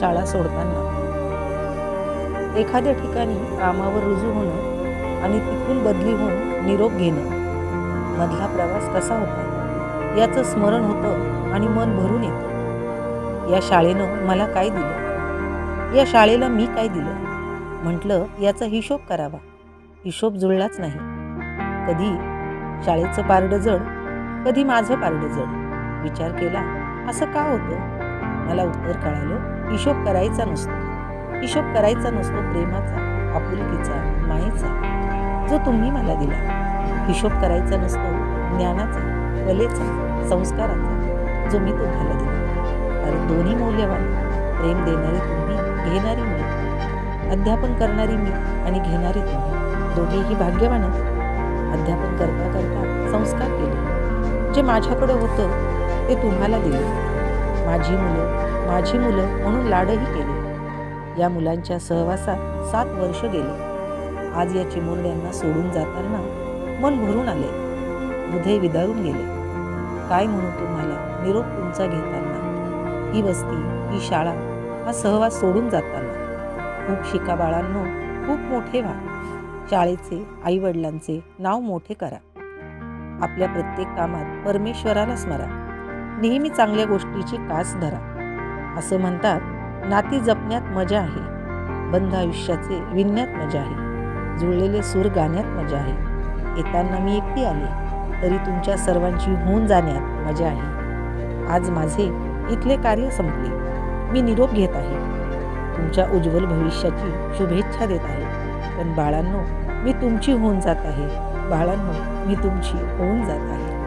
शाळा सोडताना. एखाद्या ठिकाणी कामावर रुजू होणं आणि तिथून बदली होऊन निरोप घेणं मधला प्रवास कसा होता? याचं स्मरण होतं आणि मन भरून येतं. या शाळेनं मला काय दिलं? या शाळेला मी काय दिलं? म्हटलं याचा हिशोब करावा. हिशोब जुळलाच नाही. कधी शाळेचं पारडं जड कधी माझं पारडं जड. विचार केला असं का होतं? मला उत्तर कळालं हिशोब करायचा नसतो. हिशोब करायचा नसतो प्रेमाचा आपुलकीचा मायेचा जो तुम्ही मला दिला. हिशोब करायचा नसतो ज्ञानाचा कलेचा संस्काराचा जो मी तुम्हाला दिला. कारण दोन्ही मौल्यवान. प्रेम देणारी तुम्ही घेणारी मी. अध्यापन करणारी मी आणि घेणारी तुम्ही. दोघेही भाग्यवान अध्यापन करता करता संस्कार केले. जे माझ्याकडे होतं ते तुम्हाला दिले. माझी मुलं माझी मुलं म्हणून लाडही केले. या मुलांच्या सहवासात सात वर्ष गेले. आज या चिमुरड्यांना सोडून जाताना मन भरून आले. हृदय विदारून गेले. काय म्हणू तुम्हाला? निरोप तुमचा घेताना. ही वस्ती ही शाळा हा सहवास सोडून जाताना. खूप शिका बाळांनो खूप मोठे व्हा. शाळेचे आईवडिलांचे नाव मोठे करा. आपल्या प्रत्येक कामात परमेश्वराला स्मरा. नेहमी चांगल्या गोष्टीची कास धरा. असं म्हणतात नाती जपण्यात मजा आहे बंद आयुष्याचे विणण्यात मजा आहे जुळलेले सूर गाण्यात मजा आहे. येताना मी एकटी आले तरी तुमच्या सर्वांची होऊन जाण्यात मजा आहे. आज माझे इथले कार्य संपले. मी निरोप घेत आहे. तुमच्या उज्ज्वल भविष्याची शुभेच्छा देत आहे. पण बाळांनो मी तुमची होऊन जात आहे. बाळांनो मी तुमची होऊन जात आहे.